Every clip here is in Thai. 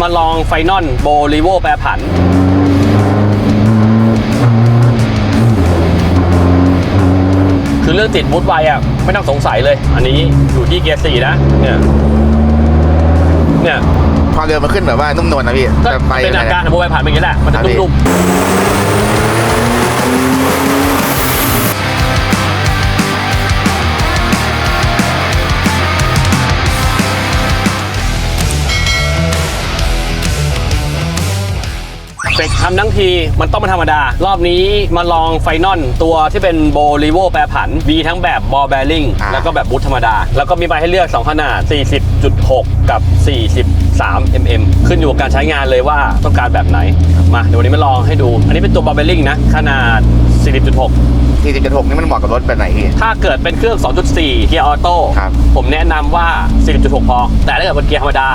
มาลองไฟนอลโบลิโวแปรผัน คือเรื่องติดบูทไวอะ ไม่ต้องสงสัยเลย อันนี้อยู่ที่เกียร์สี่นะ เนี่ย เนี่ยความเร็วมันขึ้นแบบว่านุ่มนวลนะพี่ก็แต่ไปเป็นอาการของโบไวผ่านเป็นอย่างนี้แหละ มันจะครับพี่นุ่มๆ เฟกทำทั้งทีมันต้องเป็นธรรมดา รอบนี้มาลองไฟนอลตัวที่เป็นโบลิโวแปรผัน มีทั้งแบบบอลแบริ่งอ่า แล้วก็แบบบูทธรรมดา แล้วก็มีใบให้เลือก 2 ขนาด 40.6 กับ 43 mm ขึ้นอยู่กับการใช้งานเลยว่าต้องการแบบไหน มาเดี๋ยววันนี้มาลองให้ดู อันนี้เป็นตัวบอลแบริ่งนะ ขนาด 40.6สี่สิบจุดหกนี่มันเหมาะกับรถแบบไหนพี่ ถ้าเกิดเป็นเครื่อง 2.4 เกียร์ออโต้ ครับผมแนะนำว่า 40.6 พอ แต่ถ้าเกิดเป็นเกียร์ธรรมดา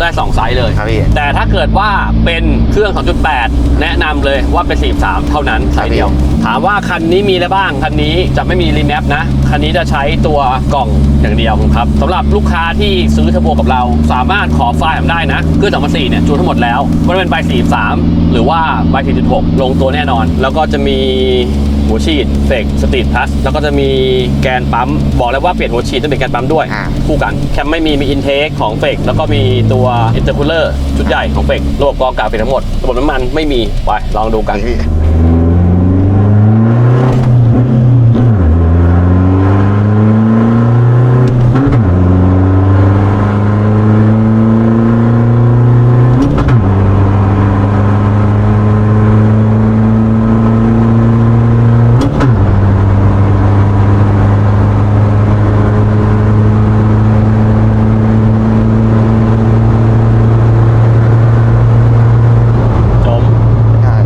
ได้2ไซส์เลย ครับพี่แต่ถ้าเกิดว่าเป็นเครื่อง 2.8 แนะนำเลยว่าเป็น 43 เท่านั้นไซส์เดียว ถามว่าคันนี้มีอะไรบ้าง คันนี้จะไม่มีรีแมปนะ คันนี้จะใช้ตัวกล่องอย่างเดียวครับสำหรับลูกค้าที่ซื้อเทอร์โบกับเรา สามารถขอไฟล์ผมได้นะเครื่อง2004เนี่ยจูนทั้งหมดแล้วไม่ว่าเป็นใบ43 หรือว่าใบ46 ลงตัวแน่นอน แล้วก็จะมี หัวฉีดเฟกสตรีทพลัสแล้วก็จะมีแกนปั๊ม บอกแล้วว่าเปลี่ยนหัวฉีดต้องเป็นแกนปั๊มด้วย อ่า คู่กันแคมไม่มีมีอินเทคของเฟกแล้วก็มีตัวอินเตอร์คูลเลอร์ชุดใหญ่ของเฟกระบบกรองอากาศเป็นทั้งหมด ระบบน้ำมันไม่มีไปลองดูกันพี่จม ใช่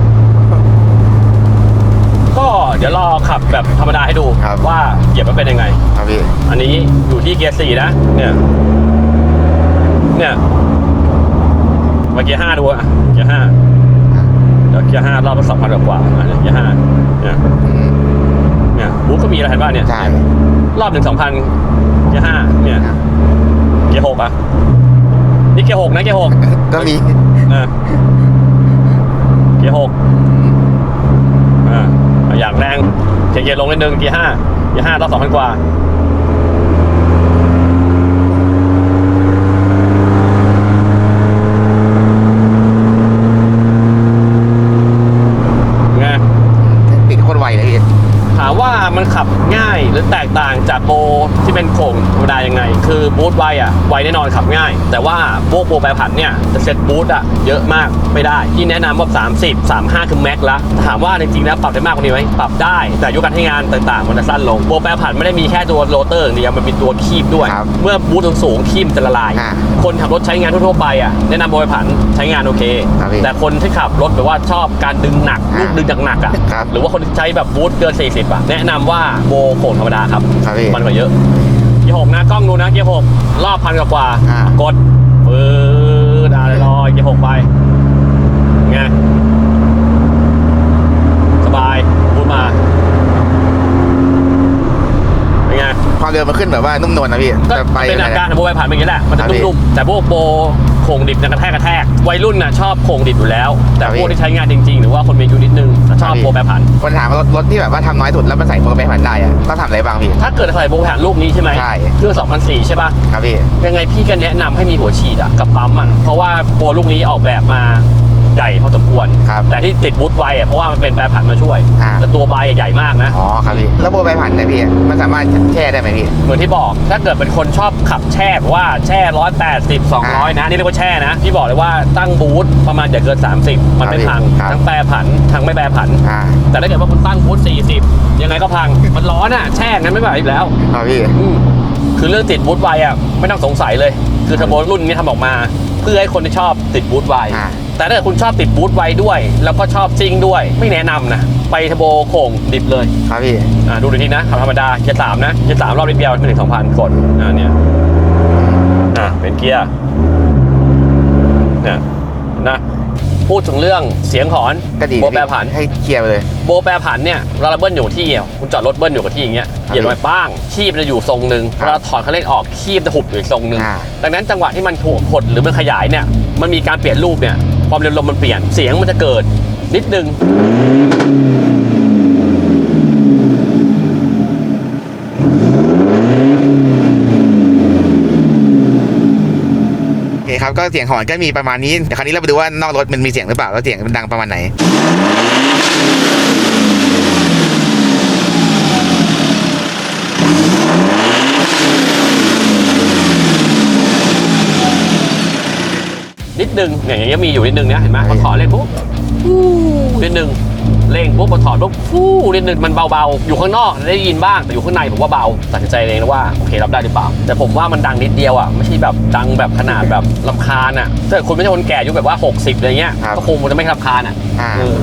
ก็เดี๋ยวรอขับแบบธรรมดาให้ดู ครับ ว่าเหยียบมันเป็นยังไง ครับพี่ อันนี้อยู่ที่เกียร์สี่นะ เนี่ย เนี่ยมาเกียร์ห้าดูอะเกียร์ห้าเดี๋ยวเกียร์ห้ารอบละสองพันกว่าๆอะเกียร์ห้าเนี่ยอืมเนี่ยบูธก็มีอะไรเห็นป่ะเนี่ย ใช่ รอบหนึ่งสองพันเกียร์ห้าเนี่ย เกียร์หกอะนี่เกียร์หกนะเกียร์หกก็มีอะเกียร์หกอ่าอยากแรงเกียร์ลงนิดนึงเกียร์ห้าเกียร์ห้ารอบสองพันกว่า ไง ติดโคตรไวเลยพี่ ถามว่ามันขับง่ายหรือแตกต่างจากโบที่ เป็นโข่งธรรมดายังไง คือบูทไวอะไวแน่นอนขับง่าย แต่ว่าพวกโบแปรผันเนี่ยจะเซ็ตบูทอะเยอะมากไม่ได้ ที่แนะนำว่า 30 35 คือแม็กละถามว่าจริงๆแล้วปรับได้มากกว่านี้ไหมปรับได้แต่อายุการใช้งานต่างๆมันจะสั้นลงโบแปรผันไม่ได้มีแค่ตัวโรเตอร์อย่างเดียวมันมีตัวคีบด้วย ครับเมื่อบูทสูงๆคีบมันจะละลาย อ่าคนขับรถใช้งานทั่วๆไปอะแนะนำโบแปรผันใช้งานโอเค ครับพี่แต่คนที่ขับรถแบบว่าชอบการดึงหนักลูกดึงหนักๆอะครับหรือว่าคนที่ใช้แบบบูทเกิน40อะแนะนำว่าโบโข่งธรรมดาครับครับพี่ มันกว่าเยอะเกี ยร์หกนะกล้องดูนะเกียร์หกรอบพันกว่าๆอ่ากกดปืดอะไรลอยเกียร์หกไป ไง สบายพูดมา เป็น ไงความเร็วมันขึ้นแบบว่านุ่มนวลนะพี่ก็แต่ไปเป็นอาการของโบไปผ่านเป็นอย่างนี้แหละมันจะครับพี่นุ่มๆแต่พวกโบโข่งดิบนะกระแทกกระแทกวัยรุ่นน่ะชอบโข่งดิบอยู่แล้ว แต่ครับพพี่วกที่ใช้งานจริงๆ หรือว่าคนมีอายุนิดนึงจะชอบครับพี่โบแปรผันคนถามว่ารถรถที่แบบว่าทำน้อยสุดแล้วมันใส่โปรแกรมผ่านได้อะต้องทำอะไรบ้างพี่ ถ้าเกิดใส่โบแผนลูกนี้ใช่ไหมใช่ เครื่อง2004 ใช่ป่ะ ครับพี่ ยังไงพี่ก็แนะนำให้มีหัวฉีดอะกับปั๊มอะเพราะว่าโบลูกนี้ออกแบบมา ใหญ่พอสมควร ครับแต่ที่ติดบูทไวอะเพราะว่ามันเป็นแปรผันมาช่วย อ่า แต่ตัวใบใหญ่มากนะ อ๋อครับพี่แล้วโปรแกรมผ่านเนี่ยพี่มันสามารถแช่ได้ไหมพี่ เหมือนที่บอก ถ้าเกิดเป็นคนชอบขับแช่แบบว่าแช่180 200นะ นี่เรียกว่าแช่นะพี่บอกเลยว่าตั้งบูทประมาณอย่าเกิน 30 มันไม่พัง ครับ ทั้งแปรผัน ทั้งไม่แปรผัน อ่าแต่ถ้าเกิดว่าคุณตั้งบูท40 ยังไงก็พัง มันร้อนอะแช่งั้นไม่ไหวอีกแล้ว ครับพี่ อืมคือเรื่องติดบูทไวอะไม่ต้องสงสัยเลย คือเทอร์โบรุ่นนี้ทำออกมา เพื่อให้คนที่ชอบติดบูทไวอ่า แต่ถ้าเกิดคุณชอบติดบูทไวด้วย แล้วก็ชอบซิ่งด้วย ไม่แนะนำนะ ไปเทอร์โบโข่งดิบเลย ครับพี่ อ่าดูดูทีนะขับธรรมดาเกียร์สามนะเกียร์สามรอบนิดเดียวไม่ถึงสองพันกดอ่าเนี่ยอ่าเป็นเกียร์เนี่ยนะพูดถึงเรื่องเสียงหอนก็ดีโบแปรผัน ให้เคลียร์ไปเลย โบแปรผันเนี่ยเราเบิ้ลอยู่กับที่อะคุณจอดรถเบิ้ลอยู่กับที่อย่างเงี้ยครับเหยียบลงไปป้างคีบจะอยู่ทรงหนึ่งครับเราถอดคันเร่งออกคีบจะหุบอยู่อีกทรงหนึ่งอ่า ดังนั้นจังหวะที่มันถูกหดหรือมันขยายเนี่ยมันมีการเปลี่ยนรูปเนี่ย ความเร็วลมมันเปลี่ยนเสียงมันจะเกิดนิดนึงโอเคครับก็เสียงหอนก็มีประมาณนี้เดี๋ยวคราวนี้เราไปดูว่านอกรถมันมีเสียงหรือเปล่าแล้วเสียงมันดังประมาณไหน นิดนึงอย่างเงี้ยมีอยู่นิดนึงเนี่ยเห็นไหมพอถอดเล่นปุ๊บฟู่นิดนึงเร่งปุ๊บพอถอดปุ๊บฟู่นิดนึงมันเบาๆ อยู่ข้างนอกได้ยินบ้างแต่อยู่ข้างในผมว่าเบาตัดสินใจเองนะว่าโอเครับได้หรือเปล่า แต่ผมว่ามันดังนิดเดียวอะไม่ใช่แบบดังแบบขนาดแบบลำคาญอะถ้าเกิดคุณไม่ใช่คนแก่อายุแบบว่า 60อะไรเงี้ยครับ ก็คงจะไม่รำคาญอะอ่า เออ